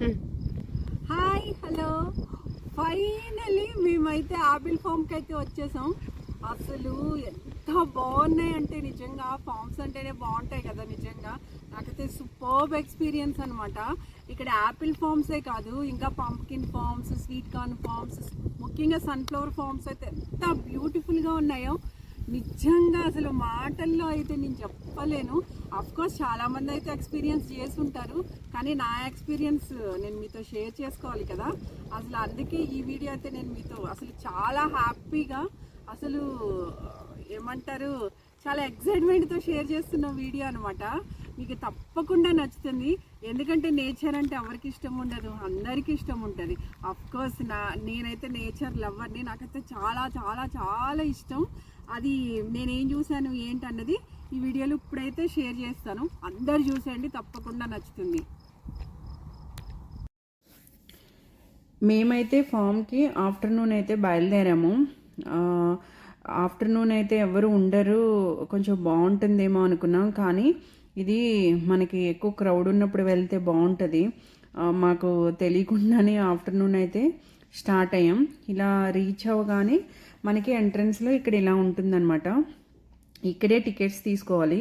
Hi hello finally మేమైతే apple ఫామ్కి అయితే వచ్చేసాం. అసలు ఎంత బాగున్నాయి అంటే నిజంగా ఫామ్స్ అంటేనే బాగుంటాయి కదా నిజంగా. నాకైతే సూపర్బ్ ఎక్స్పీరియన్స్ అనమాట ఇక్కడ యాపిల్ ఫామ్సే కాదు ఇంకా pumpkin farms sweet corn farms ముఖ్యంగా సన్ఫ్లవర్ ఫామ్స్ అయితే ఎంత బ్యూటిఫుల్గా ఉన్నాయో. నిజంగా అసలు మాటల్లో అయితే నేను చెప్పలేను. అఫ్ కోర్స్ అయితే ఎక్స్పీరియన్స్ చేసి ఉంటారు కానీ నా ఎక్స్పీరియన్స్ నేను మీతో షేర్ చేసుకోవాలి కదా. అసలు అందుకే ఈ వీడియో అయితే నేను మీతో అసలు చాలా హ్యాపీగా అసలు ఏమంటారు చాలా ఎక్సైట్మెంట్తో షేర్ చేస్తున్న వీడియో అనమాట మీకు తప్పకుండా నచ్చుతుంది. ఎందుకంటే నేచర్ అంటే ఎవరికి ఇష్టం ఉండదు అందరికీ ఇష్టం ఉంటుంది. కోర్స్ నా నేనైతే నేచర్ లవర్ని నాకైతే చాలా చాలా చాలా ఇష్టం. అది నేనేం చూశాను ఏంటన్నది ఈ వీడియోలు ఇప్పుడైతే షేర్ చేస్తాను. అందరు చూసేయండి తప్పకుండా నచ్చుతుంది. మేమైతే ఫామ్కి ఆఫ్టర్నూన్ అయితే బయలుదేరాము. ఆఫ్టర్నూన్ అయితే ఎవరు ఉండరు కొంచెం బాగుంటుందేమో అనుకున్నాం. కానీ ఇది మనకి ఎక్కువ క్రౌడ్ ఉన్నప్పుడు వెళ్తే బాగుంటుంది. మాకు తెలియకుండానే ఆఫ్టర్నూన్ అయితే స్టార్ట్ అయ్యాం. ఇలా రీచ్ అవ్వగానే మనకి ఎంట్రన్స్లో ఇక్కడ ఇలా ఉంటుందన్నమాట. ఇక్కడే టికెట్స్ తీసుకోవాలి.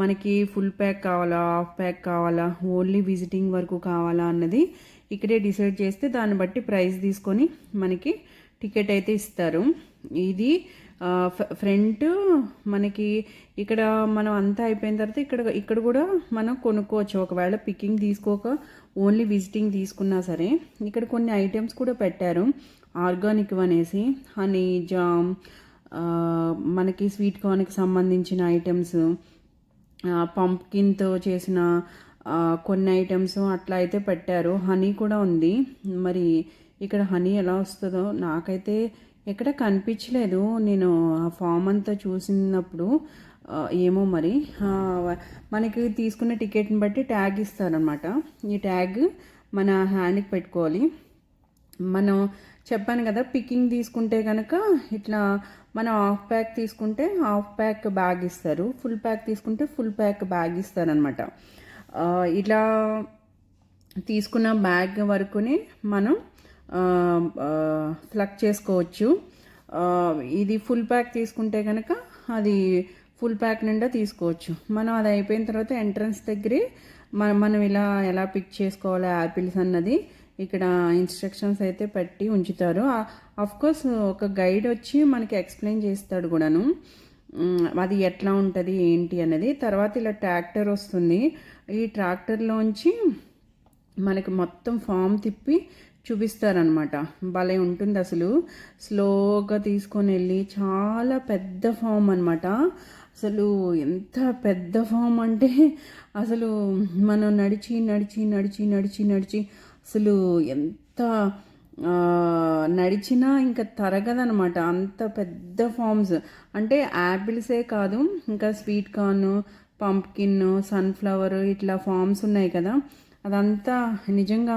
మనకి ఫుల్ ప్యాక్ కావాలా హాఫ్ ప్యాక్ కావాలా ఓన్లీ విజిటింగ్ వరకు కావాలా అన్నది ఇక్కడే డిసైడ్ చేస్తే దాన్ని బట్టి ప్రైస్ తీసుకొని మనకి టికెట్ అయితే ఇస్తారు. ఇది ఫ్రంట్ మనకి ఇక్కడ మనం అంతా అయిపోయిన తర్వాత ఇక్కడ ఇక్కడ కూడా మనం కొనుక్కోవచ్చు. ఒకవేళ పికింగ్ తీసుకోక ఓన్లీ విజిటింగ్ తీసుకున్నా సరే. ఇక్కడ కొన్ని ఐటమ్స్ కూడా పెట్టారు. ఆర్గానిక్ అనేసి హనీ జామ్ మనకి స్వీట్ కార్న్కి సంబంధించిన ఐటమ్స్ పంప్కిన్తో చేసిన కొన్ని ఐటమ్స్ అట్లా అయితే పెట్టారు. హనీ కూడా ఉంది. మరి ఇక్కడ హనీ ఎలా వస్తుందో నాకైతే ఎక్కడ కనిపించలేదు. నేను ఆ ఫామ్ అంతా చూసినప్పుడు ఏమో మరి మనకి తీసుకున్న టికెట్ని బట్టి ట్యాగ్ ఇస్తారనమాట ఈ ట్యాగ్ మన హ్యాండ్కి పెట్టుకోవాలి. మనం చెప్పాను కదా పికింగ్ తీసుకుంటే కనుక ఇట్లా మనం హాఫ్ ప్యాక్ తీసుకుంటే హాఫ్ ప్యాక్ బ్యాగ్ ఇస్తారు. ఫుల్ ప్యాక్ తీసుకుంటే ఫుల్ ప్యాక్ బ్యాగ్ ఇస్తారనమాట ఇట్లా తీసుకున్న బ్యాగ్ వరకునే మనం ఫ్లక్ చేసుకోవచ్చు. ఇది ఫుల్ ప్యాక్ తీసుకుంటే కనుక అది ఫుల్ ప్యాక్ నిండా తీసుకోవచ్చు. మనం అది అయిపోయిన తర్వాత ఎంట్రన్స్ దగ్గరే మనం మనం ఇలా ఎలా పిక్ చేసుకోవాలి యాపిల్స్ అన్నది ఇక్కడ ఇన్స్ట్రక్షన్స్ అయితే పెట్టి ఉంచుతారు. కోర్స్ ఒక గైడ్ వచ్చి మనకి ఎక్స్ప్లెయిన్ చేస్తాడు కూడాను. అది ఎట్లా ఉంటుంది ఏంటి అనేది. తర్వాత ఇలా ట్రాక్టర్ వస్తుంది. ఈ ట్రాక్టర్లోంచి మనకి మొత్తం ఫామ్ తిప్పి చూపిస్తారనమాట భలే ఉంటుంది అసలు. స్లోగా తీసుకొని వెళ్ళి చాలా పెద్ద ఫామ్ అనమాట అసలు ఎంత పెద్ద ఫామ్ అంటే అసలు మనం నడిచి నడిచి నడిచి నడిచి నడిచి అసలు ఎంత నడిచినా ఇంకా తరగదనమాట. అంత పెద్ద ఫామ్స్. అంటే యాపిల్సే కాదు ఇంకా స్వీట్ కార్న్ పంప్కిన్ సన్ఫ్లవర్ ఇట్లా ఫామ్స్ ఉన్నాయి కదా. అదంతా నిజంగా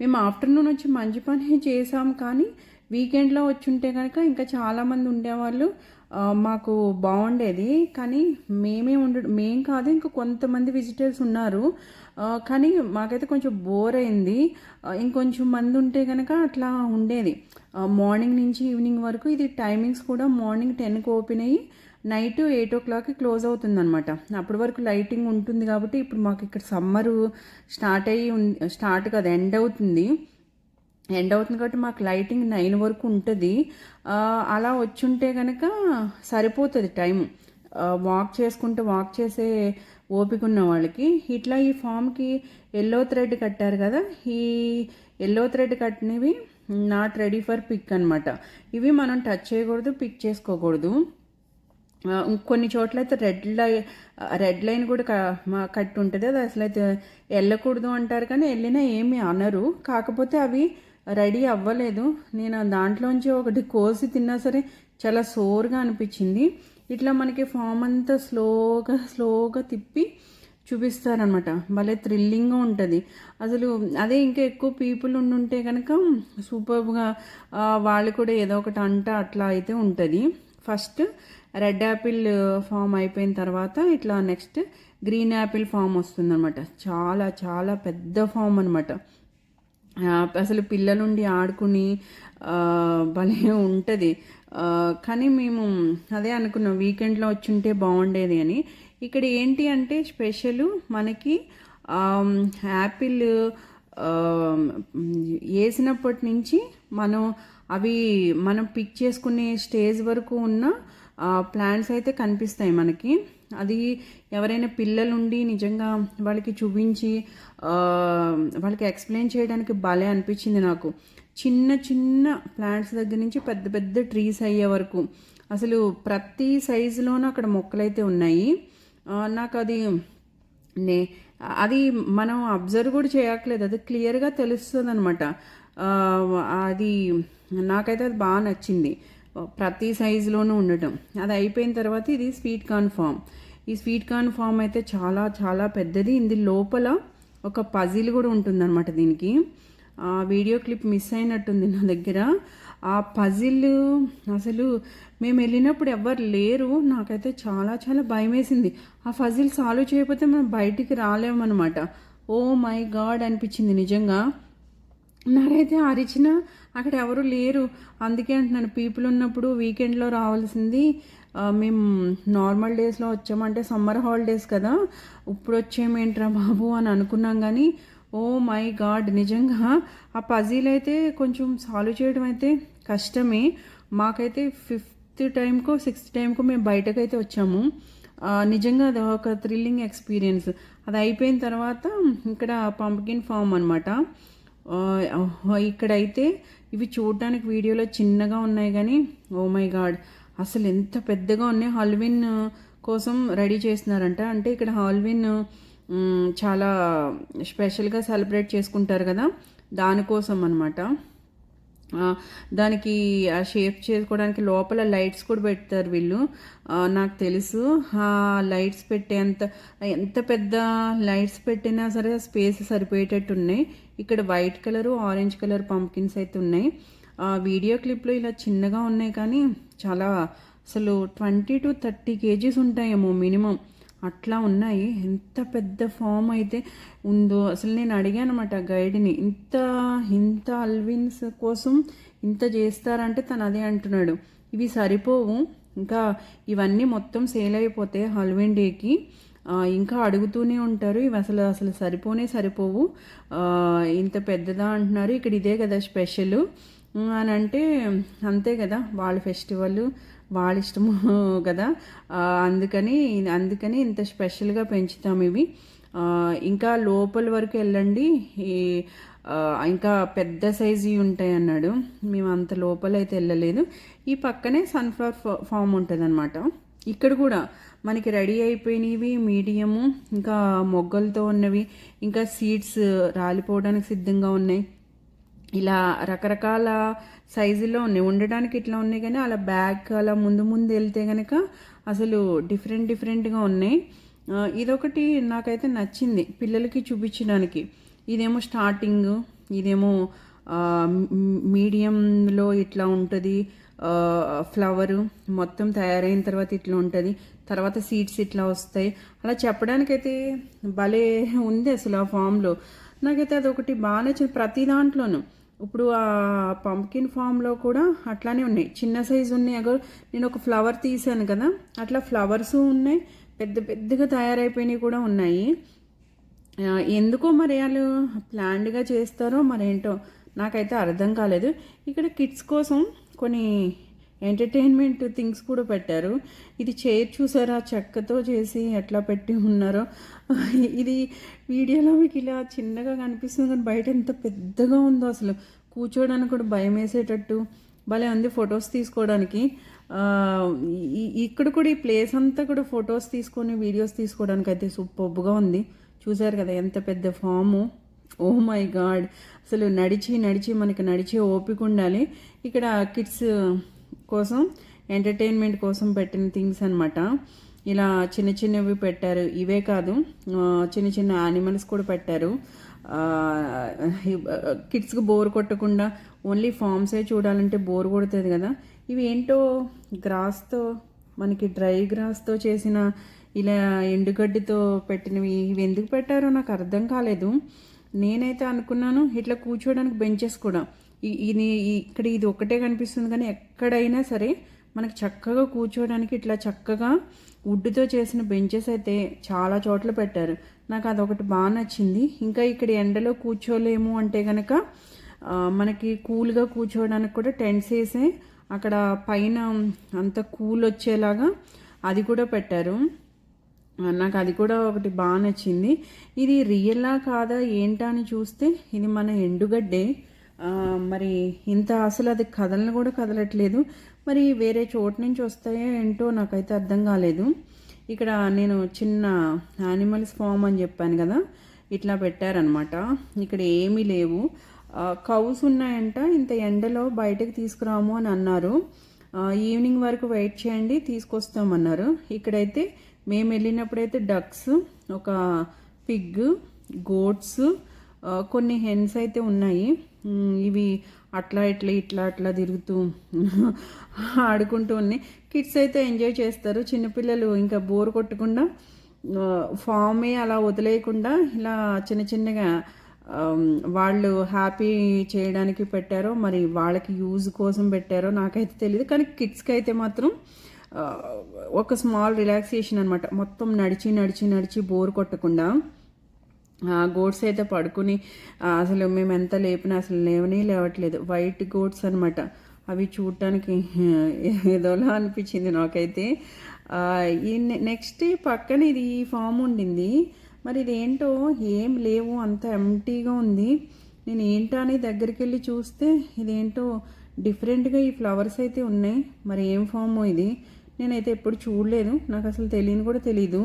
మేము ఆఫ్టర్నూన్ వచ్చి మంచి పని చేసాం కానీ వీకెండ్లో వచ్చి ఉంటే కనుక ఇంకా చాలామంది ఉండేవాళ్ళు మాకు బాగుండేది కానీ మేమే ఉండ మేం కాదు ఇంకా కొంతమంది విజిటర్స్ ఉన్నారు. కానీ మాకైతే కొంచెం బోర్ అయింది. ఇంకొంచెం మంది ఉంటే కనుక అట్లా ఉండేది. మార్నింగ్ నుంచి ఈవినింగ్ వరకు ఇది టైమింగ్స్ కూడా మార్నింగ్ టెన్కి ఓపెన్ అయ్యి నైట్ ఎయిట్ ఓ క్లాక్కి క్లోజ్ అవుతుందన్నమాట. అప్పటి వరకు లైటింగ్ ఉంటుంది కాబట్టి ఇప్పుడు మాకు ఇక్కడ సమ్మరు స్టార్ట్ అయ్యి స్టార్ట్ కదా ఎండ్ అవుతుంది. ఎండ్ అవుతుంది కాబట్టి మాకు లైటింగ్ నైన్ వరకు ఉంటుంది. అలా వచ్చుంటే కనుక సరిపోతుంది టైం వాక్ చేసుకుంటూ వాక్ చేసే ఓపిక ఉన్న వాళ్ళకి ఇట్లా ఈ ఫామ్కి ఎల్లో థ్రెడ్ కట్టారు కదా ఈ ఎల్లో థ్రెడ్ కట్టినవి నాట్ రెడీ ఫర్ పిక్ అనమాట ఇవి మనం టచ్ చేయకూడదు పిక్ చేసుకోకూడదు. కొన్ని చోట్ల అయితే రెడ్ లై రెడ్ లైన్ కూడా కట్ కట్టి ఉంటుంది. అది అసలు అయితే వెళ్ళకూడదు అంటారు కానీ వెళ్ళినా ఏమీ అనరు. కాకపోతే అవి రెడీ అవ్వలేదు. నేను దాంట్లోంచి ఒకటి కోసి తిన్నా సరే చాలా సోర్గా అనిపించింది. ఇట్లా మనకి ఫామ్ అంతా స్లోగా స్లోగా తిప్పి చూపిస్తారనమాట భలే థ్రిల్లింగ్గా ఉంటుంది. అసలు అదే ఇంకా ఎక్కువ పీపుల్ ఉండుంటే కనుక సూపర్గా వాళ్ళు కూడా ఏదో ఒకటి అంట అట్లా అయితే ఉంటుంది. ఫస్ట్ రెడ్ యాపిల్ ఫామ్ అయిపోయిన తర్వాత ఇట్లా నెక్స్ట్ గ్రీన్ యాపిల్ ఫామ్ వస్తుందన్నమాట. చాలా చాలా పెద్ద ఫామ్ అనమాట అసలు పిల్లలుండి ఆడుకుని భలే ఉంటుంది. కానీ మేము అదే అనుకున్నాం వీకెండ్లో వచ్చుంటే బాగుండేది అని. ఇక్కడ ఏంటి అంటే స్పెషల్ మనకి యాపిల్ వేసినప్పటి నుంచి మనం అవి మనం పిక్ చేసుకునే స్టేజ్ వరకు ఉన్న ప్లాంట్స్ అయితే కనిపిస్తాయి మనకి. అది ఎవరైనా పిల్లలుండి నిజంగా వాళ్ళకి చూపించి వాళ్ళకి ఎక్స్ప్లెయిన్ చేయడానికి భలే అనిపించింది నాకు. చిన్న చిన్న ప్లాంట్స్ దగ్గర నుంచి పెద్ద పెద్ద ట్రీస్ అయ్యే వరకు. అసలు ప్రతి సైజులోనూ అక్కడ మొక్కలైతే ఉన్నాయి. నాకు అది నే అది మనం అబ్జర్వ్ కూడా చేయట్లేదు అది క్లియర్గా తెలుస్తుంది అనమాట అది నాకైతే అది బాగా నచ్చింది. ప్రతి సైజులోనూ ఉండటం. అది అయిపోయిన తర్వాత ఇది స్వీట్ కార్న్ ఫామ్. ఈ స్వీట్ కార్న్ ఫామ్ అయితే చాలా చాలా పెద్దది. ఇది లోపల ఒక పజిల్ కూడా ఉంటుందన్నమాట దీనికి. వీడియో క్లిప్ మిస్ అయినట్టుంది నా దగ్గర. ఆ పజిల్ అసలు మేము వెళ్ళినప్పుడు ఎవ్వరు లేరు. నాకైతే చాలా చాలా భయం వేసింది ఆ పజిల్ సాల్వ్ చేయకపోతే మనం బయటికి రాలేమన్నమాట. ఓ మై గాడ్ అనిపించింది నిజంగా. నాకైతే అరిచిన అక్కడ ఎవరు లేరు. అందుకే అంటున్నాను పీపుల్ ఉన్నప్పుడు వీకెండ్లో రావాల్సింది మేము నార్మల్ డేస్లో వచ్చామంటే సమ్మర్ హాలిడేస్ కదా. ఇప్పుడు వచ్చేమేంట్రా బాబు అని అనుకున్నాం కానీ ఓ మై గాడ్ నిజంగా? ఆ పజీల్ అయితే కొంచెం సాల్వ్ చేయడం అయితే కష్టమే. మాకైతే ఫిఫ్త్ టైంకో సిక్స్త్ టైంకో మేము బయటకైతే వచ్చాము. నిజంగా అది ఒక థ్రిల్లింగ్ ఎక్స్పీరియన్స్. అది అయిపోయిన తర్వాత ఇక్కడ పంప్కిన్ ఫామ్ అనమాట ఇక్కడైతే ఇవి చూడటానికి వీడియోలో చిన్నగా ఉన్నాయి కానీ ఓ మై గాడ్ అసలు ఎంత పెద్దగా ఉన్నాయి. హాల్విన్ కోసం రెడీ చేస్తున్నారంట. అంటే ఇక్కడ హాల్విన్ చాలా స్పెషల్గా సెలబ్రేట్ చేసుకుంటారు కదా. దానికోసం అనమాట దానికి ఆ షేప్ చేసుకోవడానికి లోపల లైట్స్ కూడా పెడతారు వీళ్ళు. నాకు తెలుసు. ఆ లైట్స్ పెట్టేంత ఎంత పెద్ద లైట్స్ పెట్టినా సరే స్పేస్ సరిపోయేటట్టు ఉన్నాయి. ఇక్కడ white colour orange colour pumpkins అయితే ఉన్నాయి. ఆ వీడియో క్లిప్లో ఇలా చిన్నగా ఉన్నాయి కానీ చాలా అసలు ట్వంటీ టు థర్టీ కేజీస్ ఉంటాయేమో మినిమం. అట్లా ఉన్నాయి. ఎంత పెద్ద ఫామ్ అయితే ఉందో. అసలు నేను అడిగాను అనమాట గైడ్ని ఇంత ఇంత అల్విన్స్ కోసం ఇంత చేస్తారంటే తను అదే అంటున్నాడు. ఇవి సరిపోవు. ఇంకా ఇవన్నీ మొత్తం సేల్ అయిపోతే హల్విన్ డేకి. ఇంకా అడుగుతూనే ఉంటారు. ఇవి అసలు అసలు సరిపోనే సరిపోవు. ఇంత పెద్దదా అంటున్నారు. ఇక్కడ ఇదే కదా స్పెషల్. అని అంటే అంతే కదా. వాళ్ళ ఫెస్టివల్ వాళ్ళ ఇష్టము కదా అందుకని అందుకని ఇంత స్పెషల్గా పెంచుతాం ఇవి. ఇంకా లోపల వరకు వెళ్ళండి. ఈ ఇంకా పెద్ద సైజు ఉంటాయి అన్నాడు. మేము అంత లోపల అయితే వెళ్ళలేదు. ఈ పక్కనే సన్ఫ్లవర్ ఫా- ఫామ్ ఉంటుంది అనమాట ఇక్కడ కూడా మనకి రెడీ అయిపోయినవి మీడియము ఇంకా మొగ్గలతో ఉన్నవి ఇంకా సీడ్స్ రాలిపోవడానికి సిద్ధంగా ఉన్నాయి. ఇలా రకరకాల సైజులో ఉన్నాయి. ఉండడానికి ఇట్లా ఉన్నాయి కానీ అలా బ్యాక్ అలా ముందు ముందు వెళ్తే కనుక అసలు డిఫరెంట్ డిఫరెంట్గా ఉన్నాయి. ఇదొకటి నాకైతే నచ్చింది పిల్లలకి చూపించడానికి. ఇదేమో స్టార్టింగ్ ఇదేమో మీడియంలో ఇట్లా ఉంటుంది. ఫ్లవరు మొత్తం తయారైన తర్వాత ఇట్లా ఉంటుంది. తర్వాత సీడ్స్ ఇట్లా వస్తాయి. అలా చెప్పడానికైతే భలే ఉంది అసలు ఆ ఫామ్లో. నాకైతే అదొకటి బాగా నచ్చింది ప్రతి దాంట్లోనూ. ఇప్పుడు ఆ పంకిన్ ఫామ్లో కూడా అట్లానే ఉన్నాయి. చిన్న సైజు ఉన్నాయి. అగో నేను ఒక ఫ్లవర్ తీసాను కదా అట్లా ఫ్లవర్స్ ఉన్నాయి. పెద్ద పెద్దగా తయారైపోయినవి కూడా ఉన్నాయి. ఎందుకో మరి వాళ్ళు ప్లాన్డ్గా చేస్తారో మరేంటో నాకైతే అర్థం కాలేదు. ఇక్కడ కిడ్స్ కోసం కొన్ని ఎంటర్టైన్మెంట్ థింగ్స్ కూడా పెట్టారు. ఇది చైర్ చూసారా? చెక్కతో చేసి ఎట్లా పెట్టి ఉన్నారో. ఇది వీడియోలో మీకు ఇలా చిన్నగా కనిపిస్తుంది కానీ బయట ఎంత పెద్దగా ఉందో అసలు. కూర్చోడానికి కూడా భయం వేసేటట్టు. భలే ఉంది ఫొటోస్ తీసుకోవడానికి. ఇక్కడ కూడా ఈ ప్లేస్ అంతా కూడా ఫొటోస్ తీసుకొని వీడియోస్ తీసుకోవడానికి అయితే సూపర్గా ఉంది. చూసారు కదా ఎంత పెద్ద ఫాము. Oh my god. అసలు నడిచి నడిచి మనకి నడిచే ఓపిక ఉండాలి. ఇక్కడ కిడ్స్ కోసం ఎంటర్టైన్మెంట్ కోసం పెట్టిన థింగ్స్ అన్నమాట. ఇలా చిన్న చిన్నవి పెట్టారు. ఇవే కాదు చిన్న చిన్న యానిమల్స్ కూడా పెట్టారు. కిడ్స్కి బోర్ కొట్టకుండా ఓన్లీ ఫామ్సే చూడాలంటే బోర్ కొడుతుంది కదా. ఇవి ఏంటో గ్రాస్తో మనకి డ్రై గ్రాస్తో చేసిన ఇలా ఎండుగడ్డితో పెట్టినవి ఇవి ఎందుకు పెట్టారో నాకు అర్థం కాలేదు. నేనైతే అనుకున్నాను ఇట్లా కూర్చోడానికి బెంచెస్ కూడా. ఇది ఇక్కడ ఇది ఒకటే కనిపిస్తుంది కానీ ఎక్కడైనా సరే మనకి చక్కగా కూర్చోవడానికి ఇట్లా చక్కగా వుడ్తో చేసిన బెంచెస్ అయితే చాలా చోట్ల పెట్టారు. నాకు అదొకటి బాగా నచ్చింది. ఇంకా ఇక్కడ ఎండలో కూర్చోలేము అంటే కనుక మనకి కూల్గా కూర్చోవడానికి కూడా టెంట్స్ వేసే అక్కడ పైన అంత కూల్ వచ్చేలాగా అది కూడా పెట్టారు. నాకు అది కూడా ఒకటి బాగా నచ్చింది. ఇది రియల్లా కాదా ఏంటా అని చూస్తే ఇది మన ఎండుగడ్డే. మరి ఇంత అసలు అది కథలను కూడా కదలట్లేదు. మరి వేరే చోటు నుంచి వస్తాయో ఏంటో నాకైతే అర్థం కాలేదు. ఇక్కడ నేను చిన్న యానిమల్స్ ఫామ్ అని చెప్పాను కదా ఇట్లా పెట్టారనమాట ఇక్కడ ఏమీ లేవు. కౌస్ ఉన్నాయంట ఇంత ఎండలో బయటకు తీసుకురాము అని అన్నారు. ఈవినింగ్ వరకు వెయిట్ చేయండి తీసుకొస్తామన్నారు. ఇక్కడైతే మేము వెళ్ళినప్పుడైతే డక్స్ ఒక పిగ్ గోట్స్ కొన్ని హెన్స్ అయితే ఉన్నాయి. ఇవి అట్లా ఇట్లా ఇట్లా అట్లా తిరుగుతూ ఆడుకుంటూ ఉన్నాయి. కిడ్స్ అయితే ఎంజాయ్ చేస్తారు. చిన్నపిల్లలు ఇంకా బోర్ కొట్టకుండా ఫామే అలా వదిలేయకుండా ఇలా చిన్న చిన్నగా వాళ్ళు హ్యాపీ చేయడానికి పెట్టారో మరి వాళ్ళకి యూజ్ కోసం పెట్టారో నాకైతే తెలియదు కానీ కిడ్స్కి అయితే మాత్రం ఒక స్మాల్ రిలాక్సేషన్ అనమాట మొత్తం నడిచి నడిచి నడిచి బోర్ కొట్టకుండా గోడ్స్ అయితే పడుకుని అసలు మేము ఎంత లేపినా అసలు లేవనే లేవట్లేదు. వైట్ గోడ్స్ అనమాట అవి చూడటానికి ఏదోలా అనిపించింది నాకైతే. ఈ నెక్స్ట్ పక్కన ఇది ఈ ఫామ్ ఉండింది. మరి ఇదేంటో ఏం లేవు అంత ఎంటీగా ఉంది. నేను ఏంటో అని దగ్గరికి వెళ్ళి చూస్తే ఇదేంటో డిఫరెంట్గా ఈ ఫ్లవర్స్ అయితే ఉన్నాయి. మరి ఏం ఫామ్ ఇది? నేనైతే ఎప్పుడు చూడలేదు. నాకు అసలు తెలియని కూడా తెలీదు.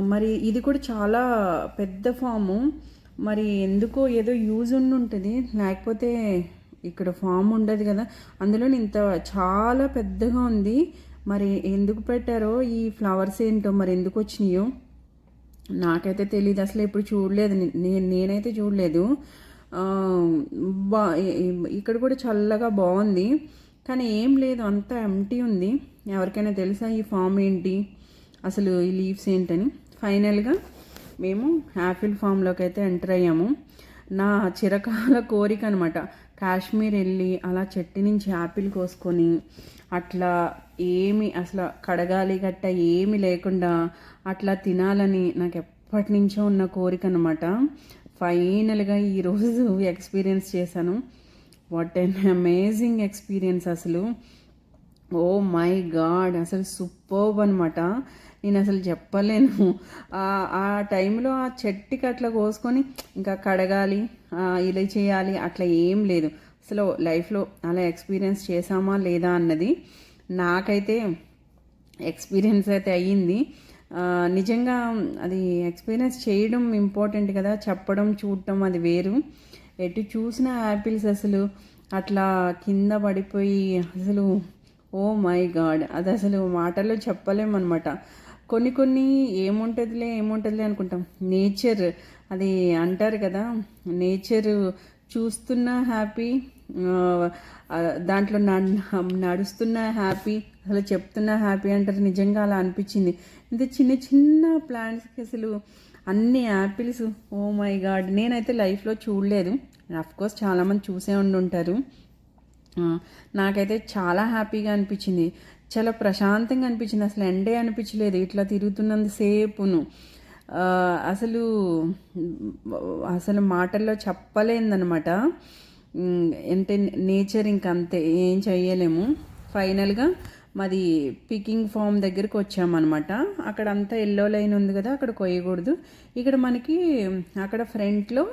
మరి ఇది కూడా చాలా పెద్ద ఫాము. మరి ఎందుకో ఏదో యూజ్ ఉండి ఉంటుంది. లేకపోతే ఇక్కడ ఫామ్ ఉండదు కదా. అందులో ఇంత చాలా పెద్దగా ఉంది. మరి ఎందుకు పెట్టారో ఈ ఫ్లవర్స్ ఏంటో మరి ఎందుకు వచ్చినాయో నాకైతే తెలియదు అసలు ఎప్పుడు చూడలేదు. నేను నేనైతే చూడలేదు. బా ఇక్కడ కూడా చల్లగా బాగుంది. కానీ ఏం లేదు. అంతా ఎంటీ ఉంది. ఎవరికైనా తెలుసా ఈ ఫామ్ ఏంటి? అసలు ఈ లీవ్స్ ఏంటని. ఫైనల్గా మేము యాపిల్ ఫామ్లోకి అయితే ఎంటర్ అయ్యాము. నా చిరకాల కోరిక అనమాట కాశ్మీర్ వెళ్ళి అలా చెట్టు నుంచి యాపిల్ కోసుకొని అట్లా ఏమి అసలు కడగాలి గట్ట ఏమి లేకుండా అట్లా తినాలని నాకు ఎప్పటి నుంచో ఉన్న కోరిక అనమాట ఫైనల్గా ఈరోజు ఎక్స్పీరియన్స్ చేశాను. వాట్ ఎన్ అమేజింగ్ ఎక్స్పీరియన్స్ అసలు. ఓ మై గాడ్ అసలు సూపర్బ్ అనమాట నేను అసలు చెప్పలేను. ఆ- టైంలో ఆ చెట్టుకి అట్లా కోసుకొని ఇంకా కడగాలి ఇలా చేయాలి అట్లా ఏం లేదు. అసలు లైఫ్లో అలా ఎక్స్పీరియన్స్ చేసామా లేదా అన్నది నాకైతే ఎక్స్పీరియన్స్ అయితే అయ్యింది. నిజంగా అది ఎక్స్పీరియన్స్ చేయడం ఇంపార్టెంట్ కదా చెప్పడం చూడటం అది వేరు. ఎటు చూసిన యాపిల్స్ అసలు అట్లా కింద పడిపోయి అసలు ఓ మై గాడ్ అది అసలు మాటల్లో చెప్పలేమన్నమాట. కొన్ని కొన్ని ఏముంటుందిలే ఏముంటుందిలే అనుకుంటాం. నేచర్ అది అంటారు కదా నేచర్ చూస్తున్న హ్యాపీ దాంట్లో నడుస్తున్న హ్యాపీ అసలు చెప్తున్న హ్యాపీ అంటారు. నిజంగా అలా అనిపించింది. ఇంత చిన్న చిన్న ప్లాంట్స్కి అసలు అన్ని యాపిల్స్ ఓ మై గాడ్ నేనైతే లైఫ్లో చూడలేదు. కోర్స్ చాలామంది చూసే ఉండి ఉంటారు నాకైతే చాలా హ్యాపీగా అనిపించింది. చాలా ప్రశాంతంగా అనిపించింది. అసలు ఎండే అనిపించలేదు. ఇట్లా తిరుగుతున్నంతసేపును అసలు అసలు మాటల్లో చెప్పలేదన్నమాట. అంటే నేచర్ ఇంకంతే. ఏం చేయలేము ఫైనల్గా మాది పికింగ్ ఫామ్ దగ్గరికి వచ్చామన్నమాట. అక్కడ అంతా ఎల్లో లైన్ ఉంది కదా అక్కడ కొయ్యకూడదు. ఇక్కడ మనకి అక్కడ ఫ్రంట్లో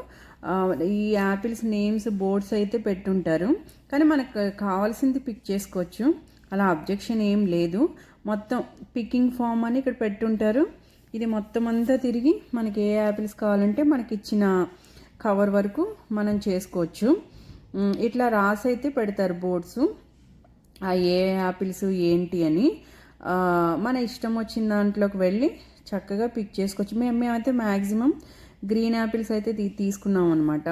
ఈ యాపిల్స్ నేమ్స్ బోర్డ్స్ అయితే పెట్టుంటారు. కానీ మనకు కావాల్సింది పిక్ చేసుకోవచ్చు. అలా అబ్జెక్షన్ ఏం లేదు. మొత్తం పికింగ్ ఫామ్ అని ఇక్కడ పెట్టుంటారు. ఇది మొత్తం అంతా తిరిగి మనకి ఏ యాపిల్స్ కావాలంటే మనకి ఇచ్చిన కవర్ వరకు మనం చేసుకోవచ్చు. ఇట్లా రాసి అయితే పెడతారు బోర్డ్స్ ఆ ఏ యాపిల్స్ ఏంటి అని. మన ఇష్టం వచ్చిన దాంట్లోకి వెళ్ళి చక్కగా పిక్ చేసుకోవచ్చు. మేము మేమైతే మ్యాక్సిమం గ్రీన్ యాపిల్స్ అయితే తీ తీసుకున్నాం అనమాట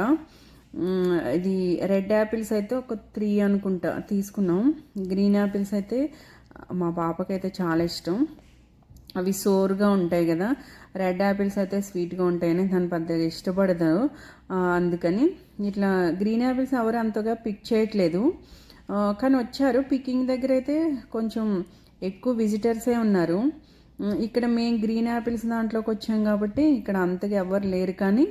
ఇది రెడ్ యాపిల్స్ అయితే ఒక త్రీ అనుకుంటా తీసుకున్నాం. గ్రీన్ యాపిల్స్ అయితే మా పాపకైతే చాలా ఇష్టం. అవి సోరుగా ఉంటాయి కదా రెడ్ యాపిల్స్ అయితే స్వీట్గా ఉంటాయని తను పెద్దగా ఇష్టపడదు. అందుకని ఇట్లా గ్రీన్ యాపిల్స్ ఎవరు అంతగా పిక్ చేయట్లేదు. కానీ వచ్చారు. పికింగ్ దగ్గర అయితే కొంచెం ఎక్కువ విజిటర్సే ఉన్నారు. ఇక్కడ మేము గ్రీన్ యాపిల్స్ దాంట్లోకి వచ్చాం కాబట్టి ఇక్కడ అంతగా ఎవరు లేరు కానీ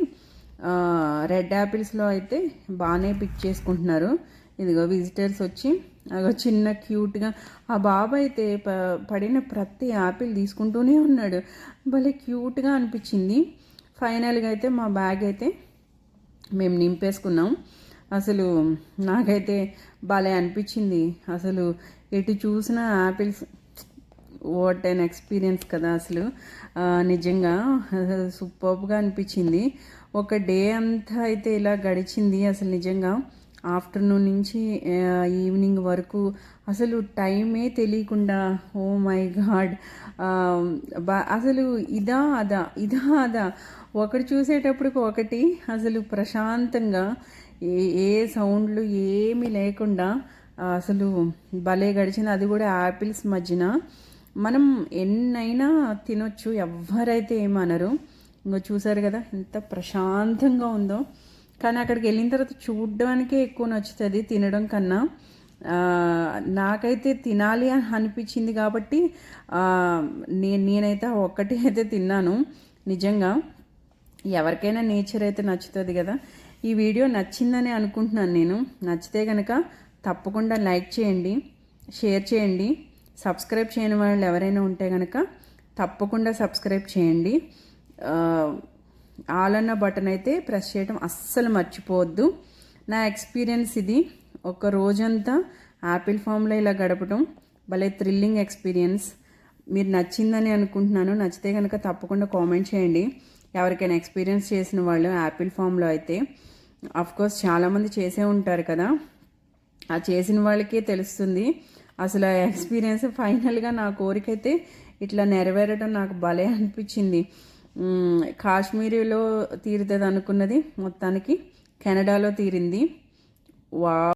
రెడ్ యాపిల్స్లో అయితే బాగానే పిక్ చేసుకుంటున్నారు. ఇదిగో విజిటర్స్ వచ్చి అగో చిన్న క్యూట్గా ఆ బాబు అయితే ప పడిన ప్రతి యాపిల్ తీసుకుంటూనే ఉన్నాడు. భలే క్యూట్గా అనిపించింది. ఫైనల్గా అయితే మా బ్యాగ్ అయితే మేము నింపేసుకున్నాం. అసలు నాకైతే భలే అనిపించింది. అసలు ఎటు చూసినా యాపిల్స్ వాట్ అండ్ ఎక్స్పీరియన్స్ కదా అసలు. నిజంగా సూపర్గా అనిపించింది. ఒక డే అంతా అయితే ఇలా గడిచింది అసలు నిజంగా. ఆఫ్టర్నూన్ నుంచి ఈవినింగ్ వరకు అసలు టైమే తెలియకుండా ఓ మై గాడ్. అసలు ఇదా అదా ఇదా అదా. ఒకటి చూసేటప్పటికి ఒకటి అసలు ప్రశాంతంగా ఏ ఏ సౌండ్లు ఏమీ లేకుండా అసలు భలే గడిచింది. అది కూడా యాపిల్స్ మధ్యన. మనం ఎన్నైనా తినొచ్చు ఎవరైతే ఏమనరు. ఇంకో చూసారు కదా ఎంత ప్రశాంతంగా ఉందో. కానీ అక్కడికి వెళ్ళిన తర్వాత చూడడానికే ఎక్కువ నచ్చుతుంది తినడం కన్నా. నాకైతే తినాలి అని అనిపించింది కాబట్టి నేను నేనైతే ఒక్కటి అయితే తిన్నాను నిజంగా. ఎవరికైనా నేచర్ అయితే నచ్చుతుంది కదా. ఈ వీడియో నచ్చిందని అనుకుంటున్నాను నేను. నచ్చితే కనుక తప్పకుండా లైక్ చేయండి షేర్ చేయండి. సబ్స్క్రైబ్ చేయని వాళ్ళు ఎవరైనా ఉంటే కనుక తప్పకుండా సబ్స్క్రైబ్ చేయండి. ఆల్ అన్న బటన్ అయితే ప్రెస్ చేయడం అస్సలు మర్చిపోవద్దు. నా ఎక్స్పీరియన్స్ ఇది. ఒక రోజంతా యాపిల్ ఫామ్లో ఇలా గడపడం భలే థ్రిల్లింగ్ ఎక్స్పీరియన్స్. మీరు నచ్చిందని అనుకుంటున్నాను. నచ్చితే కనుక తప్పకుండా కామెంట్ చేయండి. ఎవరికైనా ఎక్స్పీరియన్స్ చేసిన వాళ్ళు యాపిల్ ఫామ్లో అయితే. అఫ్కోర్స్ చాలామంది చేసే ఉంటారు కదా. ఆ చేసిన వాళ్ళకే తెలుస్తుంది. అసలు ఆ ఎక్స్పీరియన్స్ ఫైనల్గా నా కోరిక అయితే ఇట్లా నెరవేరడం నాకు భలే అనిపించింది. మ్, కాశ్మీరీలో తీరుతుంది అనుకున్నది మొత్తానికి కెనడాలో తీరింది. వా